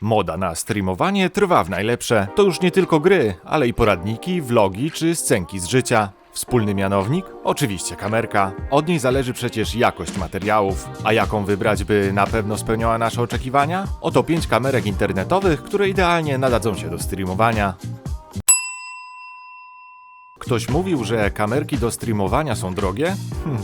Moda na streamowanie trwa w najlepsze. To już nie tylko gry, ale i poradniki, vlogi czy scenki z życia. Wspólny mianownik? Oczywiście kamerka. Od niej zależy przecież jakość materiałów. A jaką wybrać, by na pewno spełniała nasze oczekiwania? Oto 5 kamerek internetowych, które idealnie nadadzą się do streamowania. Ktoś mówił, że kamerki do streamowania są drogie? Hmm.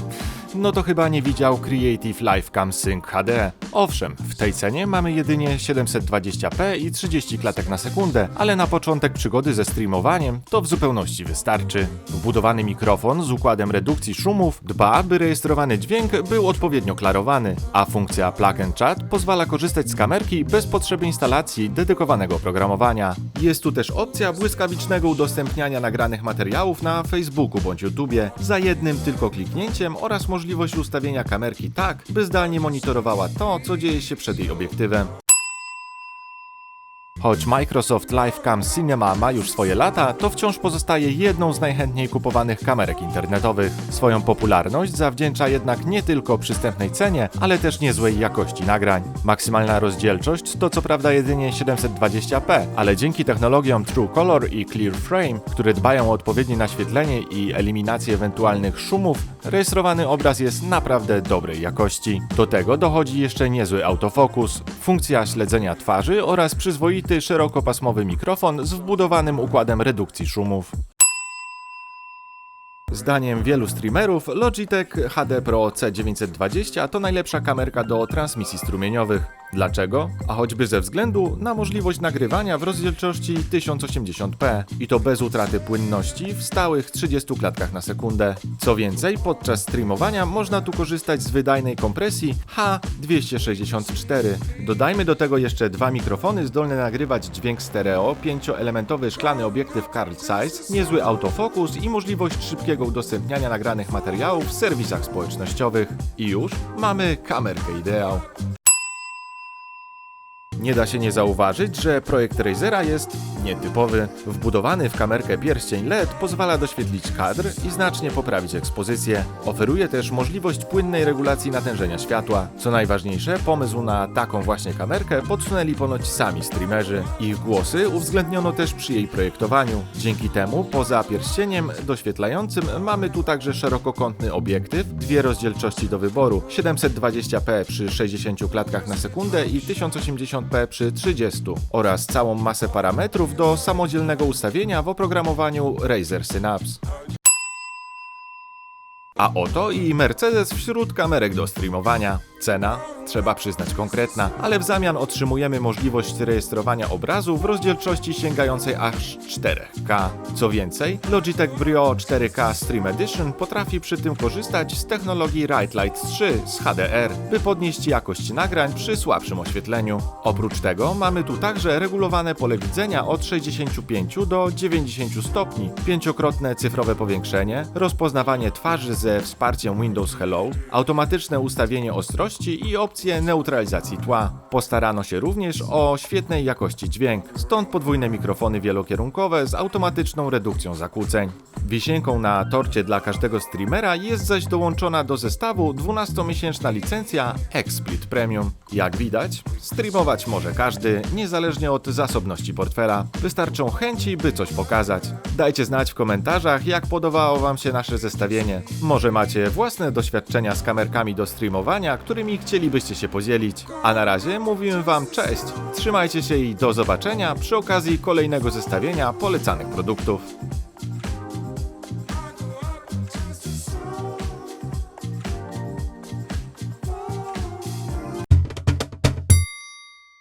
No to chyba nie widział Creative Live Cam Sync HD. Owszem, w tej cenie mamy jedynie 720p i 30 klatek na sekundę, ale na początek przygody ze streamowaniem to w zupełności wystarczy. Wbudowany mikrofon z układem redukcji szumów dba, by rejestrowany dźwięk był odpowiednio klarowany, a funkcja Plug and Chat pozwala korzystać z kamerki bez potrzeby instalacji dedykowanego oprogramowania. Jest tu też opcja błyskawicznego udostępniania nagranych materiałów na Facebooku bądź YouTubie za jednym tylko kliknięciem oraz możliwość ustawienia kamerki tak, by zdalnie monitorowała to, co dzieje się przed jej obiektywem. Choć Microsoft Live Cam Cinema ma już swoje lata, to wciąż pozostaje jedną z najchętniej kupowanych kamerek internetowych. Swoją popularność zawdzięcza jednak nie tylko przystępnej cenie, ale też niezłej jakości nagrań. Maksymalna rozdzielczość to co prawda jedynie 720p, ale dzięki technologiom True Color i Clear Frame, które dbają o odpowiednie naświetlenie i eliminację ewentualnych szumów, rejestrowany obraz jest naprawdę dobrej jakości. Do tego dochodzi jeszcze niezły autofokus, funkcja śledzenia twarzy oraz przyzwoity szerokopasmowy mikrofon z wbudowanym układem redukcji szumów. Zdaniem wielu streamerów Logitech HD Pro C920 to najlepsza kamerka do transmisji strumieniowych. Dlaczego? A choćby ze względu na możliwość nagrywania w rozdzielczości 1080p i to bez utraty płynności w stałych 30 klatkach na sekundę. Co więcej, podczas streamowania można tu korzystać z wydajnej kompresji H264. Dodajmy do tego jeszcze dwa mikrofony zdolne nagrywać dźwięk stereo, pięcioelementowy szklany obiektyw Carl Zeiss, niezły autofokus i możliwość szybkiego udostępniania nagranych materiałów w serwisach społecznościowych. I już mamy kamerkę ideał. Nie da się nie zauważyć, że projekt Razera jest nietypowy. Wbudowany w kamerkę pierścień LED pozwala doświetlić kadr i znacznie poprawić ekspozycję. Oferuje też możliwość płynnej regulacji natężenia światła. Co najważniejsze, pomysł na taką właśnie kamerkę podsunęli ponoć sami streamerzy. Ich głosy uwzględniono też przy jej projektowaniu. Dzięki temu, poza pierścieniem doświetlającym, mamy tu także szerokokątny obiektyw, dwie rozdzielczości do wyboru 720p przy 60 klatkach na sekundę i 1080p przy 30 oraz całą masę parametrów do samodzielnego ustawienia w oprogramowaniu Razer Synapse. A oto i Mercedes wśród kamerek do streamowania. Cena, trzeba przyznać konkretna, ale w zamian otrzymujemy możliwość rejestrowania obrazu w rozdzielczości sięgającej aż 4K. Co więcej, Logitech Brio 4K Stream Edition potrafi przy tym korzystać z technologii Right Light 3 z HDR, by podnieść jakość nagrań przy słabszym oświetleniu. Oprócz tego mamy tu także regulowane pole widzenia od 65 do 90 stopni, pięciokrotne cyfrowe powiększenie, rozpoznawanie twarzy ze wsparciem Windows Hello, automatyczne ustawienie ostrości i opcję neutralizacji tła. Postarano się również o świetnej jakości dźwięk, stąd podwójne mikrofony wielokierunkowe z automatyczną redukcją zakłóceń. Wisienką na torcie dla każdego streamera jest zaś dołączona do zestawu 12-miesięczna licencja XSplit Premium. Jak widać, streamować może każdy, niezależnie od zasobności portfela. Wystarczą chęci, by coś pokazać. Dajcie znać w komentarzach, jak podobało Wam się nasze zestawienie. Może macie własne doświadczenia z kamerkami do streamowania, którymi chcielibyście się podzielić. A na razie mówimy Wam cześć, trzymajcie się i do zobaczenia przy okazji kolejnego zestawienia polecanych produktów.